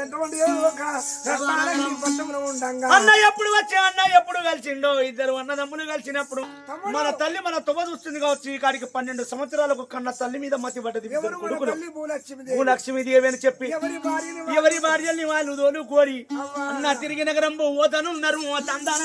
ఎటువంటి అన్న ఎప్పుడు వచ్చి అన్న ఎప్పుడు కలిసిండో? ఇద్దరు అన్నదమ్ములు కలిసినప్పుడు మన తల్లి మన తుమ్మ చూస్తుంది కావచ్చు ఈ కాడికి పన్నెండు సంవత్సరాలకు కన్న తల్లి మీద మతి పడ్డది భూలక్ష్మి అని చెప్పి ఎవరి భార్యల్ని వాళ్ళు దోలు కోరి అన్న తిరిగి నగరం ఓతనున్నారు ఓ తందన.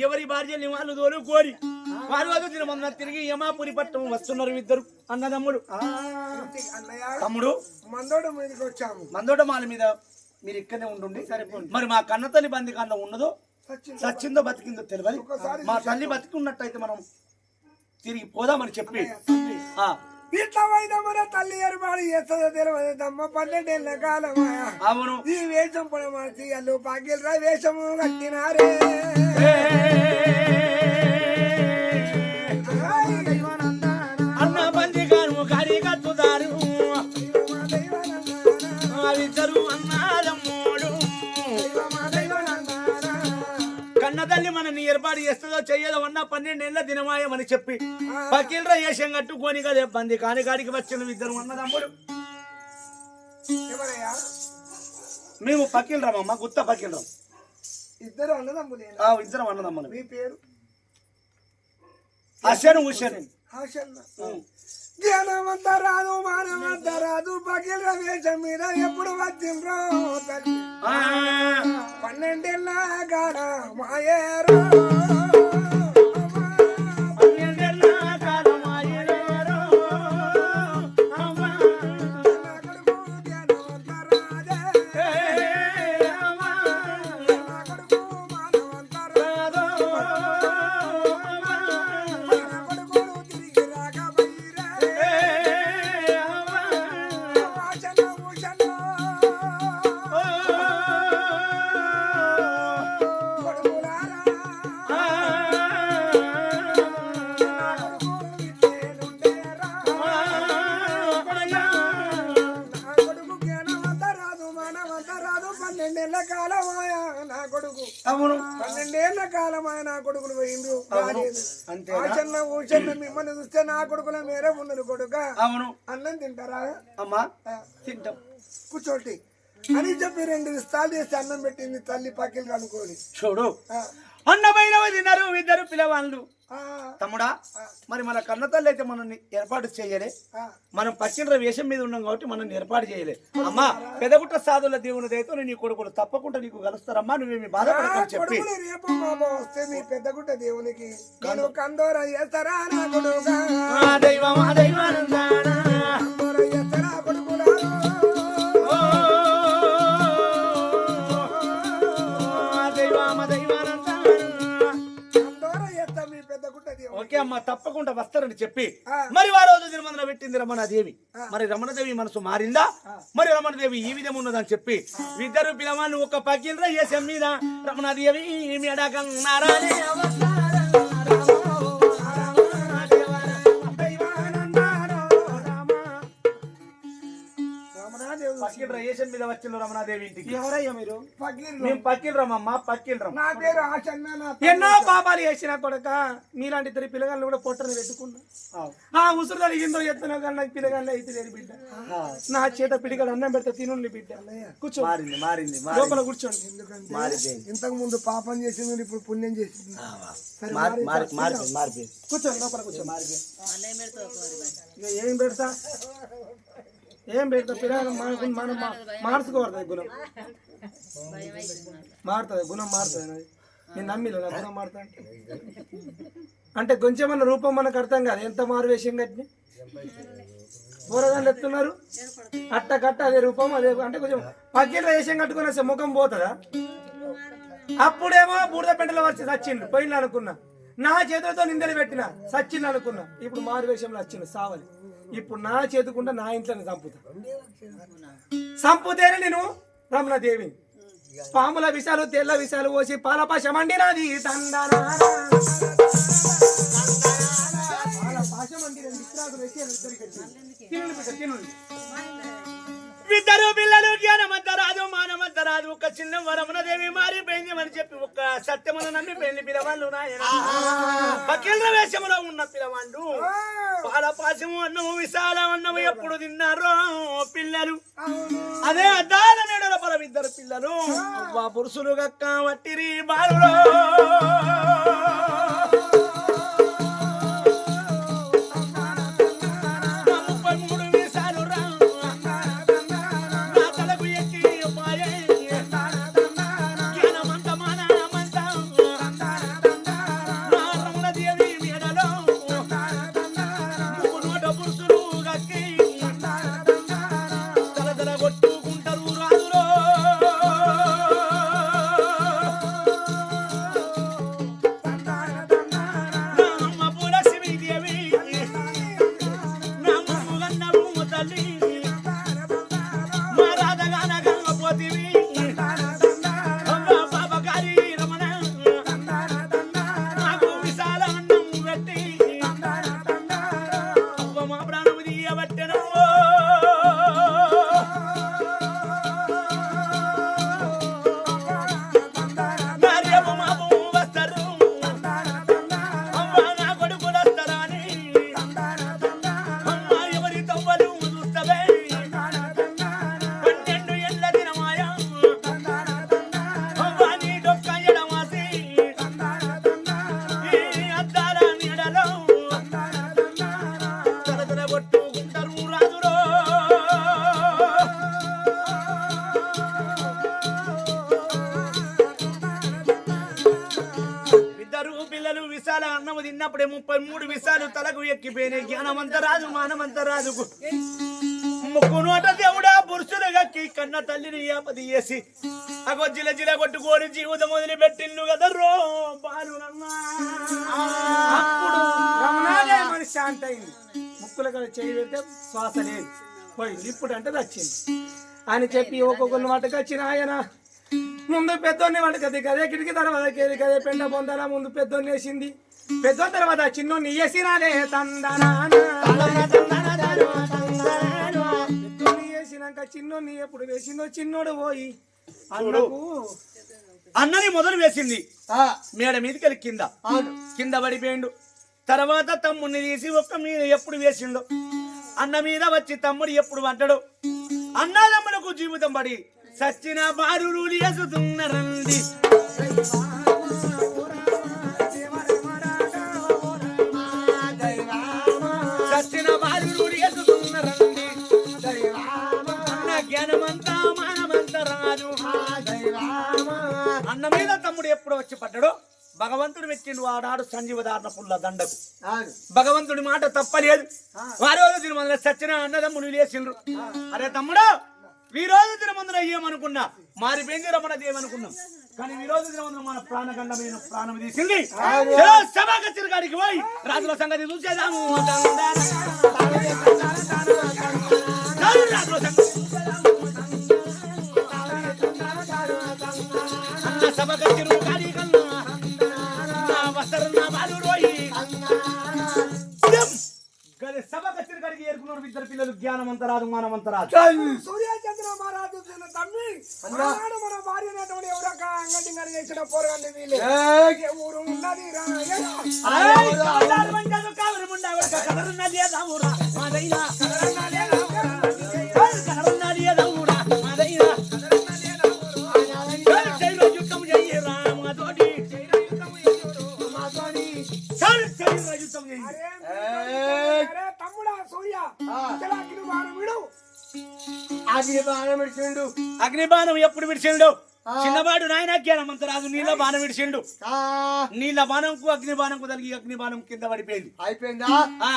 ఎవరి భార్యల్ని వాళ్ళు దోలు కోరి వారు అది దినమన్న తిరిగి యమాపురి పట్టం వస్తున్నారు ఇద్దరు అన్నదమ్ముడు తమ్ముడు. మందోడు మీదకి వచ్చాము. మందోట మాల మీద మీరు ఇక్కడనే ఉండండి. మరి మా కన్న తల్లి బంది కాండ ఉన్నదో సచ్చిందో బతికిందో తెలియదు. మా తల్లి బతికి ఉన్నట్టయితే మనం తిరిగి పోదామని చెప్పి. ఆ. ఇట్లా వైదమున తల్లి ఏర్పాటు చేస్తుందో తెలియదు దమ్మ పన్నెండేళ్ళ కాలమాయ అవును. ఈ వేషం పొడమర్చి అల్లు పాకిల్రా వేషము కట్టినారే. తల్లి మనని ఏర్పాటు చేస్తుందో చెయ్యదో అన్న పన్నెండేళ్ళ దినమాయమని చెప్పి పకీల్రా వేషం కట్టుకొని కదే బంది కాని కాడికి వచ్చిన ఇద్దరు అన్నదమ్ముడు ఎవరయ్యా? మేము పకీల్రామమ్మ గుత్త పకీల్రాం ఇద్దరు అన్నదమ్ములేనా ఆ ఇద్దరం అన్నదమ్ములు మీ పేరు? అశను ఉషను జ్ఞానవంత రాదు మానవంత రాదు పగిల వేషం మీద ఎప్పుడు వచ్చిండ్రో తల్లి. పన్నెండేళ్ళ గాడ మాయేరో కొడుకు. అవును. పన్నెండేళ్ళ కాలమాయ నా కొడుకులు. అంతేనా? ఆచరణ ఊచన్న మిమ్మల్ని చూస్తే నా కొడుకుల మేరే ఉన్నది కొడుక. అవును. అన్నం తింటారా? అమ్మా తింటాం. కూర్చోటి అని చెప్పి రెండు విస్తాలు చేసి అన్నం పెట్టింది తల్లి పక్కిలు అనుకోని. చూడు. అన్నమైన తిన్నారు ఇద్దరు పిల్లవాళ్ళు. తమ్ముడా మరి మన కన్న తల్లి అయితే మనల్ని ఏర్పాటు చేయలే. మనం పశ్చిమ వేషం మీద ఉన్నాం కాబట్టి మనం ఏర్పాటు చేయలే. అమ్మా పెదగుట్ట సాధుల దేవుని దయతో నీ కొడుకులు తప్పకుండా నీకు కలుస్తారమ్మా నువ్వేమి బాధపడకని చెప్పి. రేపు వస్తే మీ పెద్దగుట్ట దేవునికి దైవం దైవానందానా. ఓకే అమ్మా తప్పకుండా వస్తారని చెప్పి. మరి ఆ రోజు తిరుమల పెట్టింది రమణాదేవి. మరి రమణదేవి మనసు మారిందా? మరి రమణదేవి ఈ విధం ఉన్నదని చెప్పి ఇద్దరు పిల్లవాళ్ళు ఒక పకిల్ర చేసాం మీద రమణాదేవి మెడకన్నారానే వచ్చిన రమణాదేవి ఇంటికి? ఎవరయ్యా మీరు. మేము పకిల్రం నా పేరు ఆచన్న నా ఎన్నో పాపాలు చేసిన కొడక మీలాంటి ఇద్దరు పిల్లగాళ్ళు కూడా పొట్టని పెట్టుకున్నా. ఆ. ఉసురు జరిగిందో ఎత్తున కానీ నాకు పిల్లగాళ్ళు అయితే లేరు బిడ్డ. నా చేత పిడిగడు అన్నం పెడితే తినుండి బిడ్డ. కూర్చో. మారింది మారింది లోపల కూర్చోండి. ఎందుకంటే ఇంతకు ముందు పాపం చేసింది ఇప్పుడు పుణ్యం చేసింది. కూర్చోండి లోపల కూర్చో. ఇక ఏం పెడతా? ఏం పెడతా? పిల్లలు మనం మనం మా- మార్చుకోవద్దు గుణం. మారుతుంది గుణం మారుతుంది నేను నమ్మిలే నా గుణం మారుతా అంటే? అంటే కొంచెమన్న రూపం మనకు అర్థం కాదు. ఎంత మారు వేషం కట్టి కూరగాయలు ఎత్తున్నారు. అట్ట కట్ట అదే రూపం అదే అంటే కొంచెం పక్కింట వేషం కట్టుకుని వస్తే ముఖం పోతుందా? అప్పుడేమో బూడిద పెంటలో వచ్చి సచ్చిండు. పోయిండు అనుకున్నా. నా చేతులతో నిందలు పెట్టిన. సచ్చిండు అనుకున్నా. ఇప్పుడు మారు వేషంలో వచ్చిండు సావలి. ఇప్పుడు నా చేతుకుంటే నా ఇంట్లోనే చంపుతా చంపుతేనే నేను రమణదేవిని పాముల విషాలు తెల్ల విషాలు పోసి పాలపాశ తినండి బిడ్డ తినండి. ఇద్దరు పిల్లలు జ్ఞానమంత రాదు మానమంత రాదు ఒక చిన్న వరమున దేవి మారిపోయింది అని చెప్పి ఒక సత్యమున నమ్మి పెళ్ళి పిలవాళ్ళు నాయన. పకిళ్ళ వేషములో ఉన్న పిలవాళ్ళు. పాల పాశము అన్నము విశాల అన్నము ఎప్పుడు తిన్నారో పిల్లలు. అదే అద్దాల నీడల పరం ఇద్దరు పిల్లలు. అవ్వ పురుషులు గక్క వట్టిరి బాలులో అన్నము తిన్నప్పుడే ముప్పై మూడు విశాలు తలకు ఎక్కిపోయినాయి. జ్ఞానమంత రాజు మానమంత రాజుకు ముక్కు నోట దేవుడా పురుషులు గక్కి కన్న తల్లిని యాపది చేసి అగో జిల జిల కొట్టుకొని జీవితం వదిలి పెట్టిండు కదా రో రమణాలే మనిషి శాంతి అయింది ముక్కుల కదా చేయి పెడితే శ్వాస లేదు. ఇప్పుడు అంటే వచ్చింది అని చెప్పి ఒక్కొక్కరిని వాటికి వచ్చిన ఆయన ముందు పెద్దోన్ని వాటికి అది గదే కిటికీ తర్వాత కేది పెండ పొందన ముందు పెద్దోన్ని వేసింది. పెద్దోని తర్వాత చిన్నోన్ని వేసినాలే తందనా పెద్దోన్ని వేసినాక చిన్నోన్ని ఎప్పుడు వేసిందో చిన్నోడు పోయి అన్నకు అన్నని మొదలు వేసింది. మేడ మీదకి వెళ్ళి కింద కింద పడిపోయిండు. తర్వాత తమ్ముడిని తీసి ఒక్క మీద ఎప్పుడు వేసిండో. అన్న మీద వచ్చి తమ్ముడు ఎప్పుడు పడ్డాడు. అన్నదమ్ములకు జీవితం పడి సచ్చిన లేసుతున్నారండి సచ్చిన పడ్డాడో? భగవంతుడు పెట్టిండు ఆనాడు సంజీవదారణ పుల్ల దండకు. భగవంతుడి మాట తప్పలేదు. వారి రోజు తిరుమందుల సచ్చిన అన్నదమ్ముడు లేచిండ్రు. అరే తమ్ముడు ఈ రోజు తిరుమందుల ఏమనుకున్నా? మారిపోయింది రమణ దేవనుకున్నాం కానీ ఈ రోజు తిరుమందుల మన ప్రాణగండమైన ప్రాణం తీసింది. సభకు చిరగాడికి పోయి రాజుల సంగతి చూసేదాము. రాజుల సంగతి. అన్న సభకు చిరగాడికి ఏరుకున్నారు ఇద్దరు పిల్లలు జ్ఞానమంత రాదు మానమంత రాదు సూర్యచంద్ర మహారాజు తన తమ్మి ఆనాడు మన భార్య అనేటువంటి ఎవరొక అంగటి గడి చేసిన పోరగాన్ని వీలే ఏ ఊరు ఉన్నది రాయరా ఆయ్ కాలాలు వంటలు కావరు పెడుతుండు అగ్నిబాణం ఎప్పుడు విడిచిండు? చిన్నవాడు నాయన జ్ఞానమంత రాదు. నీళ్ళ బాణం విడిచిండు. నీళ్ళ బాణంకు అగ్నిబాణంకు తగిలి అగ్నిబాణం కింద పడిపోయింది. అయిపోయిందా? ఆ.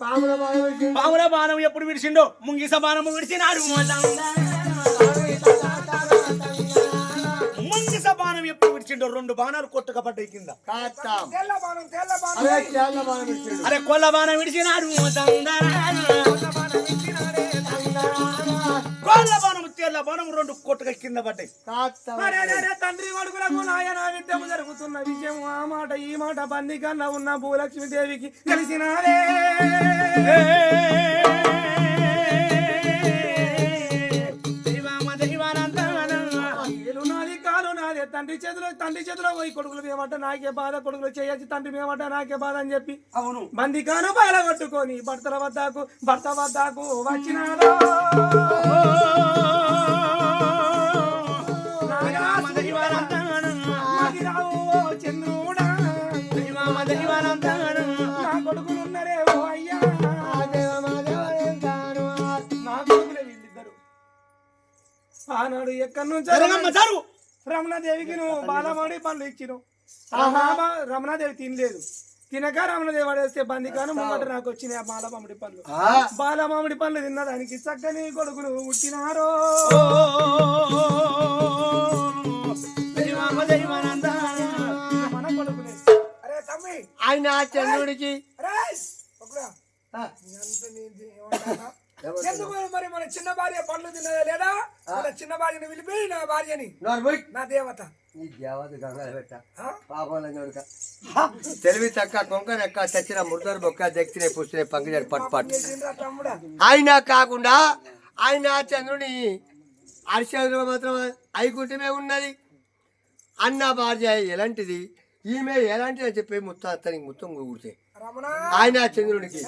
పాముల బాణం. బాణం ఎప్పుడు విడిచిండో? ముంగిస బాణము విడిచినాడు. ముంగిస బాణం ఎప్పుడు విడిచిండో? రెండు బాణాలు కొట్టుక పడ్డాయి కింద. బాణం బాణం. అరే కొల్ల బాణం విడిచినాడు. కొల్ల బాణం గేర్ల బాణం రెండు కొట్టుగా కింద పడ్డాయి. తండ్రి కొడుకులకు నాయన విద్యము జరుగుతున్న విషయం ఆ మాట ఈ మాట బంది కన్నా ఉన్న భూలక్ష్మి దేవికి తెలిసినాలే. తండ్రి చేతిలో తండ్రి చేతిలో పోయి కొడుకులు మేమంట నాకే బాధ కొడుకులు చేయొచ్చు తండ్రి మేమంట నాకే బాధ అని చెప్పి అవును. బందికాను బాల కొట్టుకొని భర్తల వద్దకు భర్త వద్దకు వచ్చినాడు. దైవమ దైవానందన నాగిరావు ఓ చంద్రుడా. దైవమ దైవానందన నా కొడుకులున్నరే ఓ అయ్యా. నా కొడుకులే వీళ్ళిద్దరు. ఆనాడు ఎక్కడి నుంచో జరగమ్మ జరుగు రమణాదేవికి నువ్వు బాలమాడి పనులు ఇచ్చినావు రమణాదేవి తినలేదు. తినక రమణదేవి పడేస్తే బందికాను ముంగట నాకు వచ్చినాయి ఆ బాలమామిడి పనులు బాలమామిడి పనులు తిన్నదానికి చక్కని కొడుకులు పుట్టినారో. మన కొడుకులే. అరే తమ్మి. ఆయన చంద్రుడికి. ఎందుకు మరి మన చిన్న భార్య పండ్లు తిన్నదా లేదా? మన చిన్న భార్యని పిలిపి నా భార్యని. నా దేవత. ఈ దేవత గంగాలు పెట్ట. ఆ? పాపాల నోడుక తెలివి తక్క కొంకనెక్క చచ్చిన ముద్దరు బొక్క దక్కిన పుష్టిన పంగిజాడు పట్. పట్ ఆయన కాకుండా ఆయన చంద్రుని అరిశంద్రుడు మాత్రం ఐకుంటమే ఉన్నది. అన్న భార్య ఎలాంటిది? ఈమె ఎలాంటిది అని చెప్పి ముత్త అతనికి మొత్తం కూడితే ఆయన చంద్రుడికి.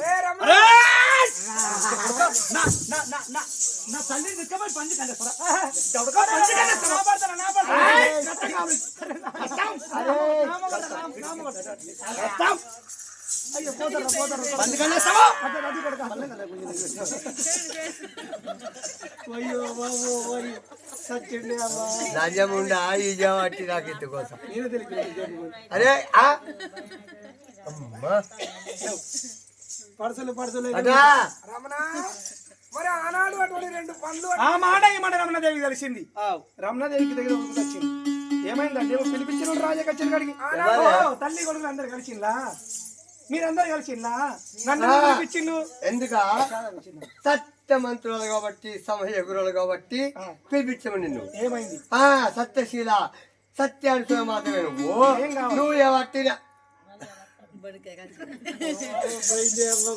అయ్యో, బాబు లంజముండా ఈ జవాటి నాకు ఇంత కోసం అరే ఆ! అమ్మా. పడసలు పడసలు రమణ మరి ఆనాడు అటువంటి రెండు పండ్లు ఆ మాట రమణదేవికి తెలిసింది. రమణదేవికి దగ్గర వచ్చింది. ఏమైందంటే ఏమో పిలిపించిన రాజా కచ్చిన కాడికి. ఓ, తల్లి కొడుకులు అందరు కలిసిందా మీరందరు కలిసిందా నన్ను ఎందుకు పిలిపించిండు ఎందుక? సత్యమంత్రులు కాబట్టి సమయగురులు కాబట్టి పిలిపించము నిన్ను. ఏమైంది? ఆ సత్యశీల సత్యానుసయ మాత్రమే నువ్వు? నువ్వు ఎవట్టిన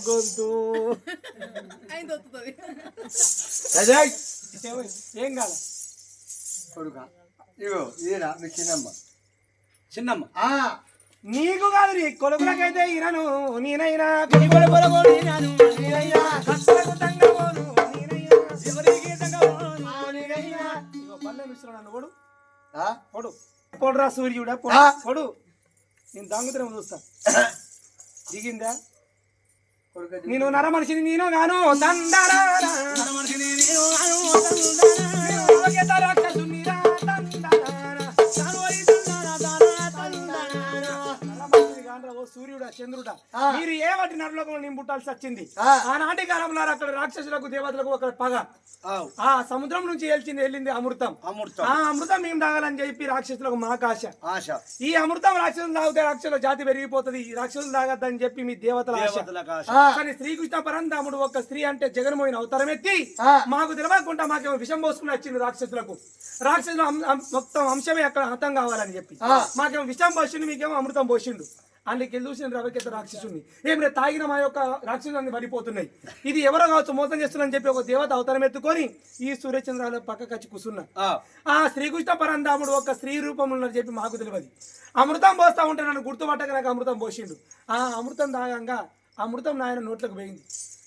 గొంతు? ఏం కాదు కొడుక ఇగో ఈయన మీ చిన్నమ్మ చిన్నమ్మ నీకు కాదు నీ కొడుకులకైతే ఈయనను నేనైనా కొడు నేనయ్యా నేనయ్యా ఆ, నేనైనా. ఇగో పల్లె నన్ను కొడు? పొడు పొడురా సూర్యుడా పొడు. పొడు నేను దాంగుతరం చూస్తా దిగిందా? నేను నర మనిషిని నేను గాను తందరా మనిషిని నేను అను సూర్యుడా చంద్రుడా. మీరు ఏ వాటి నరలోకంలో నేను పుట్టాల్సి వచ్చింది? ఆ. ఆనాటి కాలంలో అక్కడ రాక్షసులకు దేవతలకు ఒక పగ. ఆ. సముద్రం నుంచి వెళ్ళింది వెళ్ళింది అమృతం. అమృతం. ఆ అమృతం మేము తాగాలని చెప్పి రాక్షసులకు మాకాశ ఆశ. ఈ అమృతం రాక్షసులు తాగితే రాక్షసుల జాతి పెరిగిపోతుంది. ఈ రాక్షసులు తాగద్దని చెప్పి మీ దేవతల ఆశ. కానీ శ్రీకృష్ణ పరంధాముడు ఒక స్త్రీ అంటే జగన్మోహిని అవతారం ఎత్తి. మాకు తెలియకుండా మాకేమో విషం పోసుకుని వచ్చింది రాక్షసులకు. రాక్షసులు మొత్తం అంశమే అక్కడ హతం కావాలని చెప్పి. మాకేమో విషం పోసిండు మీకేమో అమృతం పోసిండు. అందుకే చూసిన రవికెత్త రాక్షసుని ఏం రే తాగిన మా యొక్క రాక్షసులన్నీ పడిపోతున్నాయి. ఇది ఎవరో కావచ్చు మోసం చేస్తున్నారని చెప్పి ఒక దేవత అవతారం ఎత్తుకొని ఈ సూర్యచంద్రాల పక్క కచ్చి కూర్చున్నా. ఆ, శ్రీకృష్ణ పరంధాముడు ఒక స్త్రీ రూపంలో చెప్పి మాకు తెలియదు. అమృతం పోస్తా ఉంటే నన్ను గుర్తుపట్టక నాకు అమృతం పోసిండు. ఆ అమృతం తాగంగా అమృతం నాయన నోట్లకు పోయింది.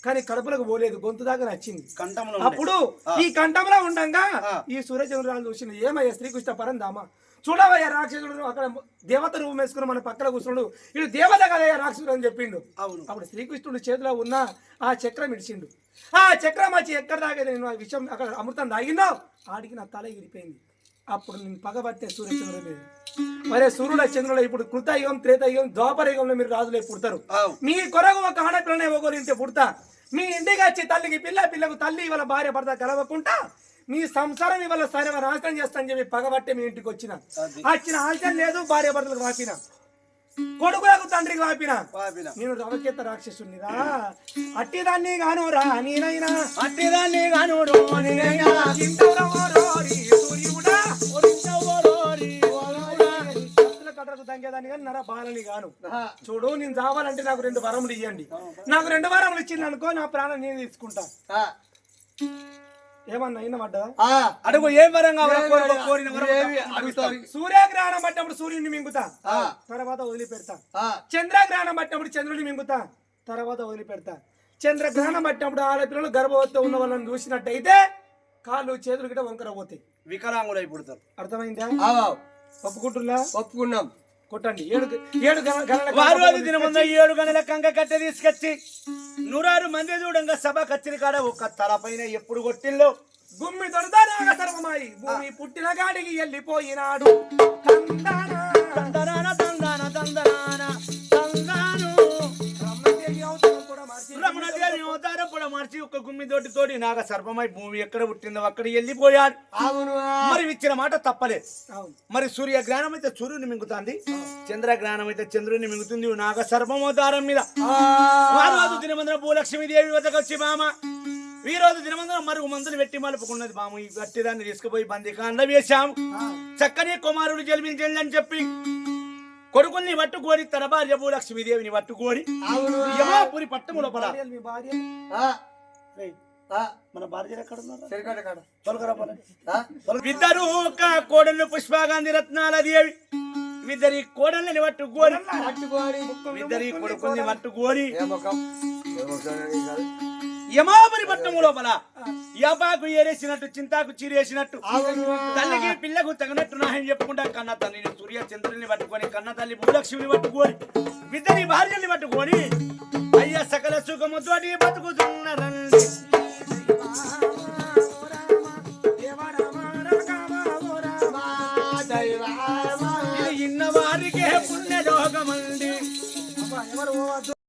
కానీ కడుపులకు పోలేదు గొంతు దాకా నచ్చింది. కంఠంలో అప్పుడు ఈ కంఠంలో ఉండంగా. ఈ సూర్యచంద్రాలు చూసింది ఏమయ్యా శ్రీకృష్ణ పరంధామ? చూడవయ్యా రాక్షసుడు అక్కడ దేవత రూపం వేసుకుని మన పక్కన కూర్చున్నాడు ఇడు దేవత కదయ్యా రాక్షసుడు అని చెప్పిండు. అవును. అప్పుడు శ్రీకృష్ణుడి చేతిలో ఉన్న ఆ చక్రం ఇడిచిండు. ఆ చక్రం వచ్చి ఎక్కడ దాకా నేను ఆ విషయం అక్కడ అమృతం తాగిందో? ఆడికి నా తల ఎగిరిపోయింది అప్పుడు నేను పగబట్టే సూర్యచంద్రుడు మీద మరే సూర్యుడ చంద్రుడు ఇప్పుడు కృతయుగం త్రేతయుగం ద్వాపరయుగంలో మీరు రాజులే పుడతారు. మీ కొరకు ఒక ఆడపిల్లనే ఒకరి ఇంటి పుడతా. మీ ఇంటికి వచ్చి తల్లికి పిల్ల పిల్లకు తల్లి ఇవాళ భార్య భర్త కలవకుండా మీ సంసారం ఇవాళ సర్వ నాశనం చేస్తానని చెప్పి పగబట్టే మీ ఇంటికి వచ్చిన. వచ్చిన ఆలోచన లేదు భార్య భర్తలకు వాపిన. కొడుకులకు తండ్రికి వాపిన. నేను రవకెత్త రాక్షసునిరా. అట్టిదాన్ని గాను రా నేనైనా. అట్టిదాన్ని గానుడు కానీ నర బాలని గాను. చూడు నేను చావాలంటే నాకు రెండు వరములు ఇవ్వండి నాకు రెండు వరములు ఇచ్చింది అనుకో నా ప్రాణం నేను తీసుకుంటా. ఆ, ఏమన్నా అయిన పడ్డదా ఆ, అడుగు ఏ వరం కావాలో కోరుకో, కోరిన వరం ఏమి అడుగుతావు? సూర్యగ్రహణం పట్టినప్పుడు సూర్యుడిని మింగుతా. తర్వాత వదిలిపెడతా. చంద్రగ్రహణం పట్టినప్పుడు చంద్రుడిని మింగుతా. తర్వాత వదిలిపెడతా. చంద్రగ్రహణం పట్టినప్పుడు ఆడపిల్లలు గర్భవతితో ఉన్న వాళ్ళని చూసినట్టయితే కాళ్ళు చేతులు గిట్ట వంకర పోతాయి. వికలాంగులై పుడతారు అర్థమైందా? ఒప్పుకుంటున్నా ఒప్పుకున్నాం. కొట్టండి. ఏడు ఏడు గణాల దినముంద ఏడు గంటల కంక కట్టె తీసుకొచ్చి. నూరారు మంది చూడంగా సభ కచ్చిరి కాడ ఒక తలపైన ఎప్పుడు కొట్టిల్లో? గుమ్మి తొడతా నాగ సర్వమాయి భూమి పుట్టిన గాడికి వెళ్ళిపోయినాడు. మార్చి ఒక గుమ్మి తోటి తోటి నాగ సర్పమై భూమి ఎక్కడ పుట్టిందో అక్కడ వెళ్ళిపోయాడు. మరి ఇచ్చిన మాట తప్పలేదు. మరి సూర్యగ్రహణం అయితే సూర్యుని మింగుతుంది. చంద్రగ్రహణం అయితే చంద్రుని మింగుతుంది. నాగ సర్పం అవతారం మీద. ఆ. రోజు దినమందున భూలక్ష్మీదేవి వద్దకు వచ్చి బామ. ఈ రోజు దినమందున మరుగు మందులు పెట్టి మలుపుకున్నది బామ. ఈ గట్టిదాన్ని తీసుకుపోయి బందికాండ వేశాము. చక్కని కుమారుడు జన్మించండి అని చెప్పి కొడుకుల్ని పట్టుకోని తన భార్య భూలక్ష్మీదేవిని పట్టుకోని అవును. యమాపురి పట్టము లోపల మీ భార్య? మన భార్య ఎక్కడ ఇద్దరు ఒక కోడళ్ళు పుష్పగాంధీ రత్నాల దేవి. ఇద్దరి కోడళ్ళని పట్టుకోని ఇద్దరి కొడుకుల్ని పట్టుకోని ఏ ముఖం? ఏ లోపల యాపాకు ఏరేసినట్టు చింతాకు చీరేసినట్టు తల్లికి పిల్లకు తగినట్టు నాయన చెప్పుకుంటా కన్న తల్లిని సూర్య చంద్రుని పట్టుకొని కన్న తల్లి భూలక్ష్మిని పట్టుకొని ఇద్దరి భార్యని పట్టుకొని అయ్యా సకల సుఖముతోటి బతుకుతున్న రండి